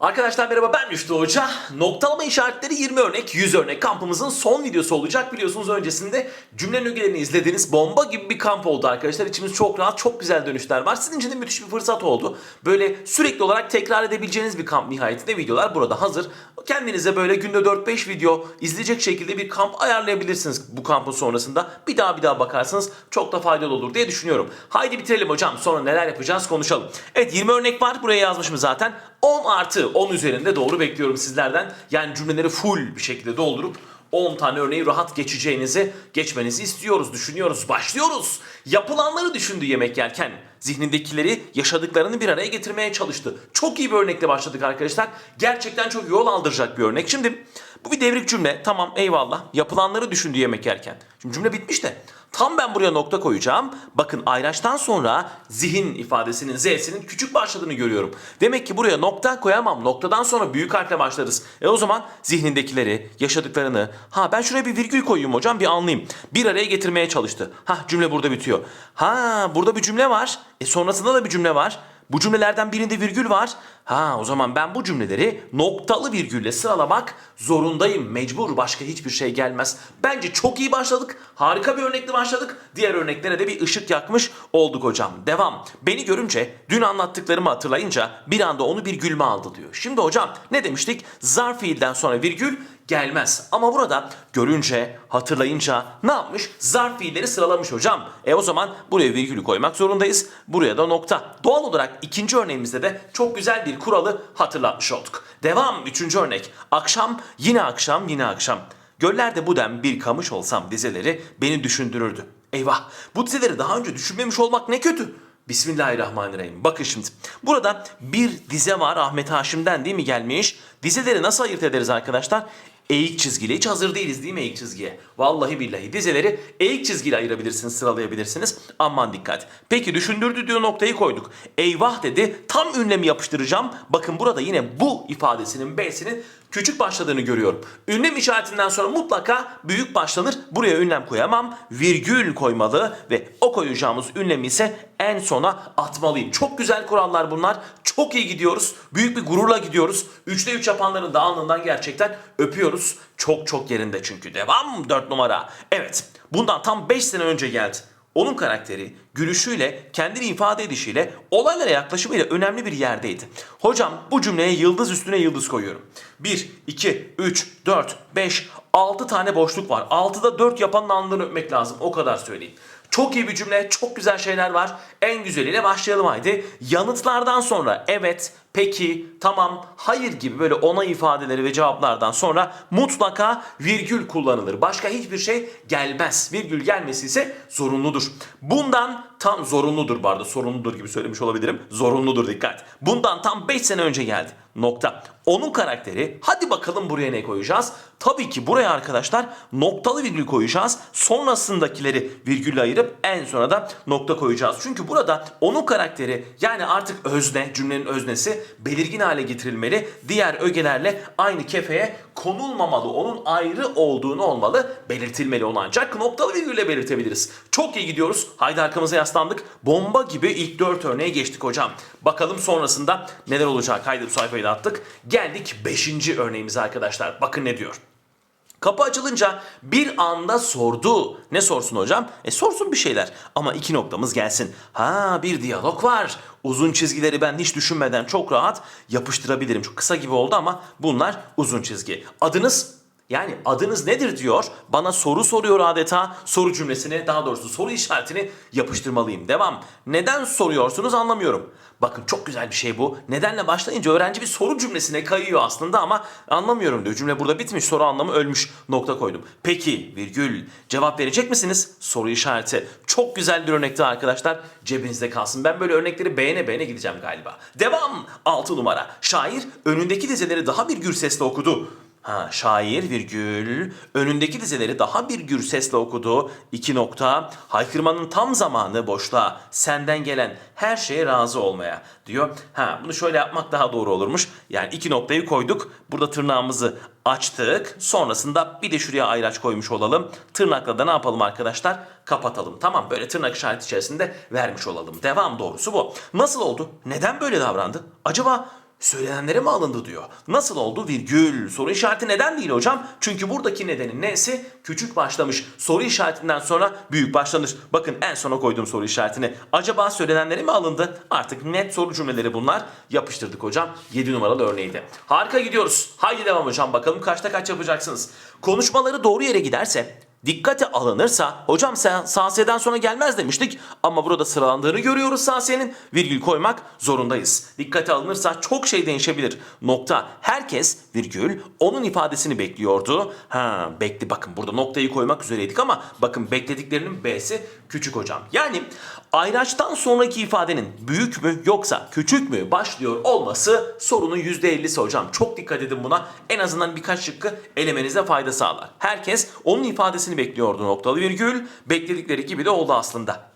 Arkadaşlar merhaba ben Rüştü Hoca. Noktalama işaretleri 20 örnek, 100 örnek kampımızın son videosu olacak. Biliyorsunuz öncesinde cümlenin ögelerini izlediğiniz bomba gibi bir kamp oldu arkadaşlar. İçimiz çok rahat, çok güzel dönüşler var. Sizin için de müthiş bir fırsat oldu. Böyle sürekli olarak tekrar edebileceğiniz bir kamp nihayetinde videolar burada hazır. Kendinize böyle günde 4-5 video izleyecek şekilde bir kamp ayarlayabilirsiniz bu kampın sonrasında. Bir daha bir daha bakarsınız çok da faydalı olur diye düşünüyorum. Haydi bitirelim hocam sonra neler yapacağız konuşalım. Evet 20 örnek var buraya yazmışım zaten. 10 artı 10 üzerinde doğru bekliyorum sizlerden. Yani cümleleri full bir şekilde doldurup 10 tane örneği rahat geçeceğinizi, geçmenizi istiyoruz, düşünüyoruz, başlıyoruz. Yapılanları düşündü yemek yerken. Zihnindekileri, yaşadıklarını bir araya getirmeye çalıştı. Çok iyi bir örnekle başladık arkadaşlar. Gerçekten çok yol aldıracak bir örnek. Şimdi bu bir devrik cümle. Tamam eyvallah. Yapılanları düşündü yemek yerken. Şimdi cümle bitmiş de. Tam ben buraya nokta koyacağım. Bakın ayraçtan sonra zihin ifadesinin Z'sinin küçük başladığını görüyorum. Demek ki buraya nokta koyamam. Noktadan sonra büyük harfle başlarız. E o zaman zihnindekileri, yaşadıklarını... Ha ben şuraya bir virgül koyayım hocam bir anlayayım. Bir araya getirmeye çalıştı. Ha cümle burada bitiyor. Ha burada bir cümle var. E sonrasında da bir cümle var. Bu cümlelerden birinde virgül var. Ha o zaman ben bu cümleleri noktalı virgülle sıralamak zorundayım. Mecbur başka hiçbir şey gelmez. Bence çok iyi başladık. Harika bir örnekle başladık. Diğer örneklere de bir ışık yakmış olduk hocam. Devam. Beni görünce dün anlattıklarımı hatırlayınca bir anda onu bir gülme aldı diyor. Şimdi hocam ne demiştik? Zarf fiilden sonra virgül gelmez. Ama burada görünce, hatırlayınca ne yapmış? Zarf fiilleri sıralamış hocam. E o zaman buraya virgülü koymak zorundayız. Buraya da nokta. Doğal olarak ikinci örneğimizde de çok güzel bir kuralı hatırlatmış olduk. Devam. Üçüncü örnek. Akşam, yine akşam, yine akşam. Göllerde bu dem bir kamış olsam dizeleri beni düşündürürdü. Eyvah bu dizeleri daha önce düşünmemiş olmak ne kötü. Bismillahirrahmanirrahim. Bakın şimdi. Burada bir dize var Ahmet Haşim'den değil mi gelmiş? Dizeleri nasıl ayırt ederiz arkadaşlar? Eğik çizgiyle. Hiç hazır değiliz değil mi eğik çizgiye? Vallahi billahi dizeleri eğik çizgiyle ayırabilirsiniz, sıralayabilirsiniz. Aman dikkat. Peki düşündürdü diyor noktayı koyduk. Eyvah dedi. Tam ünlemi yapıştıracağım. Bakın burada yine bu ifadesinin B'sinin küçük başladığını görüyorum. Ünlem işaretinden sonra mutlaka büyük başlanır. Buraya ünlem koyamam. Virgül koymalı ve o koyacağımız ünlemi ise en sona atmalıyım. Çok güzel kurallar bunlar. Çok iyi gidiyoruz. Büyük bir gururla gidiyoruz. 3'te 3 yapanların da alnından gerçekten öpüyoruz. Çok çok yerinde çünkü. Devam 4 numara. Evet bundan tam 5 sene önce geldi. Onun karakteri, gülüşüyle, kendini ifade edişiyle, olaylara yaklaşımıyla önemli bir yerdeydi. Hocam bu cümleye yıldız üstüne yıldız koyuyorum. 1, 2, 3, 4, 5, 6 tane boşluk var. 6'da 4 yapanın alnından öpmek lazım. O kadar söyleyeyim. Çok iyi bir cümle, çok güzel şeyler var. En güzeliyle başlayalım haydi. Yanıtlardan sonra evet, peki, tamam, hayır gibi böyle onay ifadeleri ve cevaplardan sonra mutlaka virgül kullanılır. Başka hiçbir şey gelmez. Virgül gelmesi ise zorunludur. Bundan tam zorunludur bu arada sorumludur gibi söylemiş olabilirim. Zorunludur dikkat. Bundan tam 5 sene önce geldi. Nokta. Onun karakteri hadi bakalım buraya ne koyacağız? Tabii ki buraya arkadaşlar noktalı virgül koyacağız. Sonrasındakileri virgülle ayırıp en sona da nokta koyacağız. Çünkü burada onun karakteri yani artık özne cümlenin öznesi belirgin hale getirilmeli. Diğer ögelerle aynı kefeye konulmamalı. Onun ayrı olduğunu olmalı. Belirtilmeli onu ancak noktalı virgülle belirtebiliriz. Çok iyi gidiyoruz. Haydi arkamıza yaslandık. Bomba gibi ilk 4 örneğe geçtik hocam. Bakalım sonrasında neler olacak. Haydi bu sayfayı da attık. Geldik 5. örneğimize arkadaşlar. Bakın ne diyor. Kapı açılınca bir anda sordu. Ne sorsun hocam? E sorsun bir şeyler. Ama iki noktamız gelsin. Ha bir diyalog var. Uzun çizgileri ben hiç düşünmeden çok rahat yapıştırabilirim. Çok kısa gibi oldu ama bunlar uzun çizgi. Adınız yani adınız nedir diyor. Bana soru soruyor adeta. Soru cümlesini daha doğrusu soru işaretini yapıştırmalıyım. Devam. Neden soruyorsunuz anlamıyorum. Bakın çok güzel bir şey bu. Nedenle başlayınca öğrenci bir soru cümlesine kayıyor aslında ama anlamıyorum diyor. Cümle burada bitmiş soru anlamı ölmüş nokta koydum. Peki virgül cevap verecek misiniz? Soru işareti. Çok güzel bir örnekti arkadaşlar. Cebinizde kalsın. Ben böyle örnekleri beğene beğene gideceğim galiba. Devam. 6 numara. Şair önündeki dizeleri daha bir gür sesle okudu. Ha, şair virgül önündeki dizeleri daha bir gür sesle okudu. İki nokta haykırmanın tam zamanı boşluğa senden gelen her şeye razı olmaya diyor. Ha bunu şöyle yapmak daha doğru olurmuş. Yani iki noktayı koyduk. Burada tırnağımızı açtık. Sonrasında bir de şuraya ayraç koymuş olalım. Tırnakla da ne yapalım arkadaşlar? Kapatalım. Tamam böyle tırnak işareti içerisinde vermiş olalım. Devam doğrusu bu. Nasıl oldu? Neden böyle davrandı? Acaba söylenenlere mi alındı diyor. Nasıl oldu virgül? Soru işareti neden değil hocam? Çünkü buradaki nedenin nesi? Küçük başlamış. Soru işaretinden sonra büyük başlanır. Bakın en sona koyduğum soru işaretini. Acaba söylenenlere mi alındı? Artık net soru cümleleri bunlar. Yapıştırdık hocam. 7 numaralı örneğiydi. Harika gidiyoruz. Haydi devam hocam. Bakalım kaçta kaç yapacaksınız. Konuşmaları doğru yere giderse dikkate alınırsa hocam sen sasiyeden sonra gelmez demiştik ama burada sıralandığını görüyoruz sasiyenin virgül koymak zorundayız. Dikkate alınırsa çok şey değişebilir. Nokta. Herkes virgül onun ifadesini bekliyordu. Ha bekli bakın burada noktayı koymak üzereydik ama bakın beklediklerinin B'si küçük hocam. Yani ayraçtan sonraki ifadenin büyük mü yoksa küçük mü başlıyor olması sorunun %50'si hocam. Çok dikkat edin buna. En azından birkaç şıkkı elemenize fayda sağlar. Herkes onun ifadesini bekliyordu noktalı virgül. Bekledikleri gibi de oldu aslında.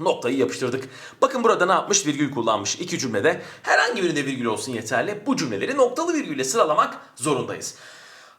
Noktayı yapıştırdık. Bakın burada ne yapmış? Virgül kullanmış. İki cümlede herhangi birinde virgül olsun yeterli. Bu cümleleri noktalı virgülle sıralamak zorundayız.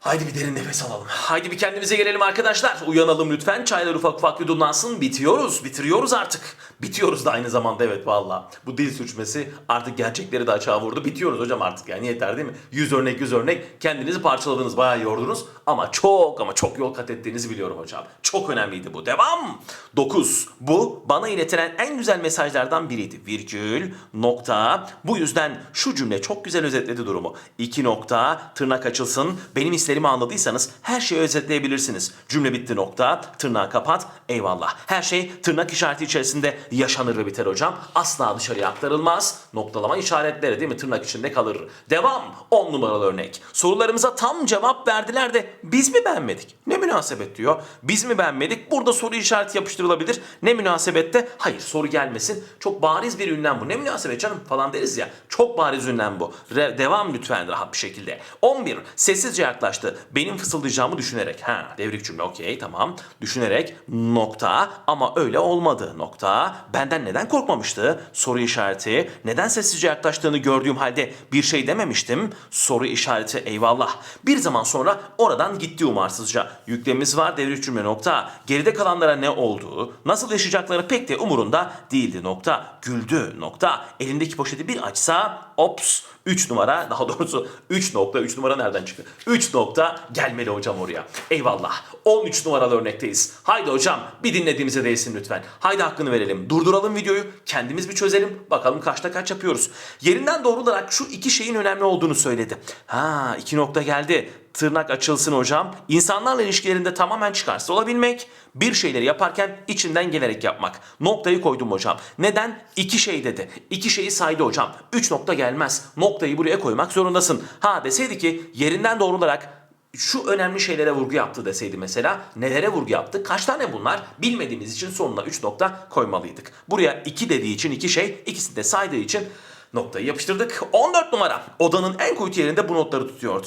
Haydi bir derin nefes alalım. Haydi bir kendimize gelelim arkadaşlar. Uyanalım lütfen. Çaylar ufak ufak yudumlansın. Bitiyoruz. Bitiriyoruz artık. Bitiyoruz da aynı zamanda evet valla. Bu dil sürçmesi artık gerçekleri de açığa vurdu. Bitiyoruz hocam artık yani yeter değil mi? Yüz örnek yüz örnek. Kendinizi parçaladınız. Bayağı yordunuz. Ama çok ama çok yol kat ettiğinizi biliyorum hocam. Çok önemliydi bu. Devam. 9. Bu bana iletilen en güzel mesajlardan biriydi. Virgül, nokta. Bu yüzden şu cümle çok güzel özetledi durumu. 2 nokta, tırnak açılsın. Benim hislerimi anladıysanız her şeyi özetleyebilirsiniz. Cümle bitti nokta, tırnağı kapat, eyvallah. Her şey tırnak işareti içerisinde yaşanır ve biter hocam. Asla dışarıya aktarılmaz. Noktalama işaretleri değil mi tırnak içinde kalır. Devam. 10 numaralı örnek. Sorularımıza tam cevap verdiler de biz mi beğenmedik? Ne münasebet diyor. Biz mi beğenmedik? Burada soru işareti yapıştırılabilir. Ne münasebette? Hayır soru gelmesin. Çok bariz bir ünlem bu. Ne münasebet canım falan deriz ya. Çok bariz ünlem bu. Re- devam lütfen rahat bir şekilde. 11. Sessizce yaklaştı. Benim fısıldayacağımı düşünerek. Ha devrik cümle okey tamam. Düşünerek nokta ama öyle olmadı nokta. Benden neden korkmamıştı? Soru işareti. Neden sessizce yaklaştığını gördüğüm halde bir şey dememiştim? Soru işareti eyvallah. Bir zaman sonra oradan gitti umarsızca. Yüklemimiz var devrik cümle nokta. Geride kalanlara ne olduğu, nasıl yaşayacakları pek de umurunda değildi nokta. Güldü nokta. Elindeki poşeti bir açsa ops 3 numara daha doğrusu 3 nokta 3 numara nereden çıktı? 3 nokta gelmeli hocam oraya. Eyvallah. 13 numaralı örnekteyiz. Haydi hocam bir dinlediğimize değsin lütfen. Haydi hakkını verelim. Durduralım videoyu. Kendimiz bir çözelim. Bakalım kaçta kaç yapıyoruz. Yerinden doğrularak şu iki şeyin önemli olduğunu söyledi. Ha iki nokta geldi. Tırnak açılsın hocam. İnsanlarla ilişkilerinde tamamen çıkarsız olabilmek. Bir şeyleri yaparken içinden gelerek yapmak. Noktayı koydum hocam. Neden? İki şey dedi. İki şeyi saydı hocam. Üç nokta gelmez. Noktayı buraya koymak zorundasın. Ha deseydi ki yerinden doğrularak şu önemli şeylere vurgu yaptı deseydi mesela nelere vurgu yaptı? Kaç tane bunlar? Bilmediğimiz için sonuna 3 nokta koymalıydık. Buraya 2 dediği için iki şey, ikisini de saydığı için noktayı yapıştırdık. 14 numara. Odanın en kuytu yerinde bu notları tutuyordu.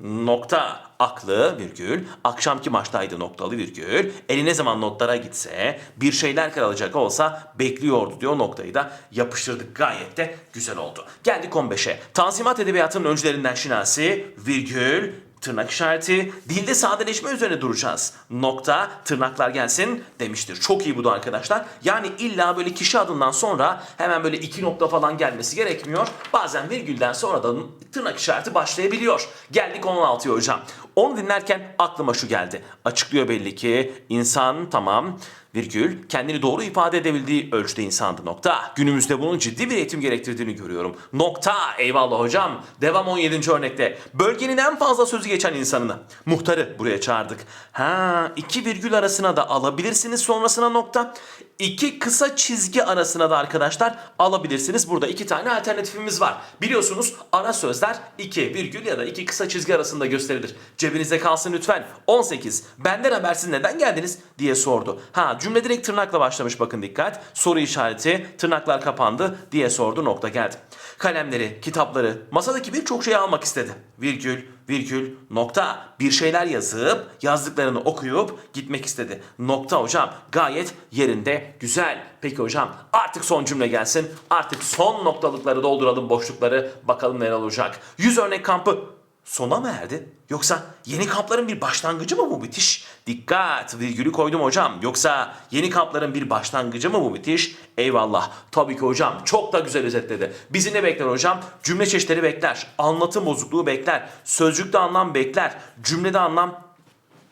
Nokta aklı virgül. Akşamki maçtaydı noktalı virgül. Eli ne zaman notlara gitse bir şeyler karalacak olsa bekliyordu diyor noktayı da yapıştırdık. Gayet de güzel oldu. Geldik 15'e Tanzimat Edebiyatı'nın öncülerinden Şinasi virgül tırnak işareti dilde sadeleşme üzerine duracağız. Nokta tırnaklar gelsin demiştir. Çok iyi bu da arkadaşlar. Yani illa böyle kişi adından sonra hemen böyle iki nokta falan gelmesi gerekmiyor. Bazen virgülden sonra da tırnak işareti başlayabiliyor. Geldik 16'ya hocam. Onu dinlerken aklıma şu geldi. Açıklıyor belli ki insan tamam virgül kendini doğru ifade edebildiği ölçüde insandı nokta. Günümüzde bunun ciddi bir eğitim gerektirdiğini görüyorum. Nokta eyvallah hocam. Devam 17. örnekte. Bölgenin en fazla sözü geçen insanını. Muhtarı buraya çağırdık. Ha iki virgül arasına da alabilirsiniz sonrasına nokta. İki kısa çizgi arasına da arkadaşlar alabilirsiniz. Burada iki tane alternatifimiz var. Biliyorsunuz ara sözler iki virgül ya da iki kısa çizgi arasında gösterilir. Cebinizde kalsın lütfen. 18. Benden habersiz neden geldiniz diye sordu. Ha cümle direkt tırnakla başlamış bakın dikkat. Soru işareti tırnaklar kapandı diye sordu nokta geldi. Kalemleri, kitapları, masadaki birçok şeyi almak istedi. Virgül, virgül, nokta. Bir şeyler yazıp yazdıklarını okuyup gitmek istedi. Nokta hocam gayet yerinde güzel. Peki hocam artık son cümle gelsin. Artık son noktalıkları dolduralım boşlukları. Bakalım neler olacak. 100 örnek kampı sona mı erdi? Yoksa yeni kampların bir başlangıcı mı bu bitiş? Dikkat virgülü koydum hocam. Yoksa yeni kampların bir başlangıcı mı bu bitiş? Eyvallah. Tabii ki hocam çok da güzel özetledi. Bizi ne bekler hocam? Cümle çeşitleri bekler. Anlatım bozukluğu bekler. Sözcükte anlam bekler. Cümlede anlam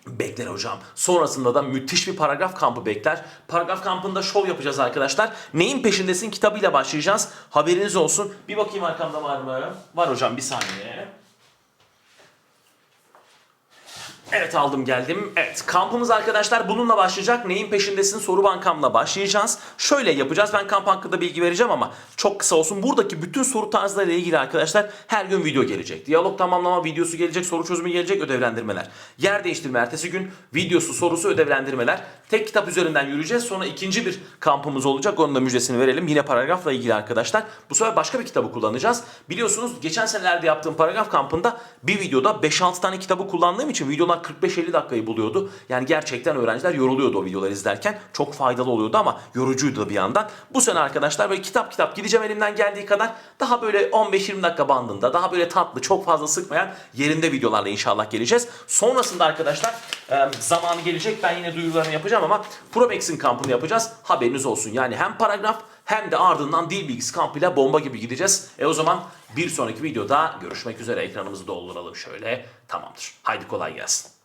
Bekler hocam. Sonrasında da müthiş bir paragraf kampı bekler. Paragraf kampında şov yapacağız arkadaşlar. Neyin peşindesin kitabıyla başlayacağız. Haberiniz olsun. Bir bakayım arkamda var mı? Var hocam bir saniye. Evet aldım geldim. Evet kampımız arkadaşlar bununla başlayacak. Neyin peşindesin soru bankamla başlayacağız. Şöyle yapacağız. Ben kamp hakkında bilgi vereceğim ama çok kısa olsun. Buradaki bütün soru tarzları ile ilgili arkadaşlar her gün video gelecek. Diyalog tamamlama videosu gelecek, soru çözümü gelecek, ödevlendirmeler. Yer değiştirme ertesi gün videosu, sorusu, ödevlendirmeler. Tek kitap üzerinden yürüyeceğiz. Sonra ikinci bir kampımız olacak. Onun da müjdesini verelim. Yine paragrafla ilgili arkadaşlar. Bu sefer başka bir kitabı kullanacağız. Biliyorsunuz geçen senelerde yaptığım paragraf kampında bir videoda 5-6 tane kitabı kullandığım için videolar 45-50 dakikayı buluyordu. Yani gerçekten öğrenciler yoruluyordu o videoları izlerken. Çok faydalı oluyordu ama yorucuydu bir yandan. Bu sene arkadaşlar böyle kitap kitap gideceğim elimden geldiği kadar daha böyle 15-20 dakika bandında daha böyle tatlı çok fazla sıkmayan yerinde videolarla inşallah geleceğiz. Sonrasında arkadaşlar zamanı gelecek ben yine duyurularını yapacağım ama Probex'in kampını yapacağız. Haberiniz olsun. Yani hem paragraf hem de ardından dil bilgisi kampıyla bomba gibi gideceğiz. E o zaman bir sonraki videoda görüşmek üzere ekranımızı dolduralım şöyle. Tamamdır. Haydi kolay gelsin.